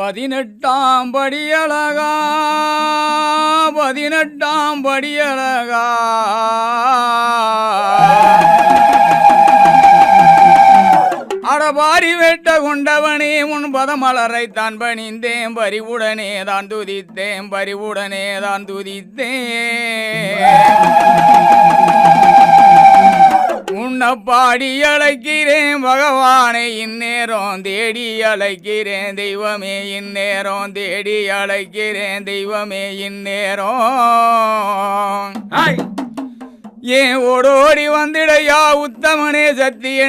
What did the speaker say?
பதினெட்டாம் படியழகா பதினெட்டாம் படியழகா. அடபாரி வெட்ட கொண்டவனே உன் பதமலரை தான் பணிந்தேன் பறிவுடனே தான் துதித்தேன் பறிவுடனே தான் துதித்தேன். பாடி அழைக்கிறேன் பகவானை இந்நேரம் தேடி அழைக்கிறேன். தெய்வமே இந்நேரம் தேடி அழைக்கிறேன். தெய்வமே இந்நேரம். ஏன் ஓடோடி வந்திடையா உத்தமனே சத்தியனே.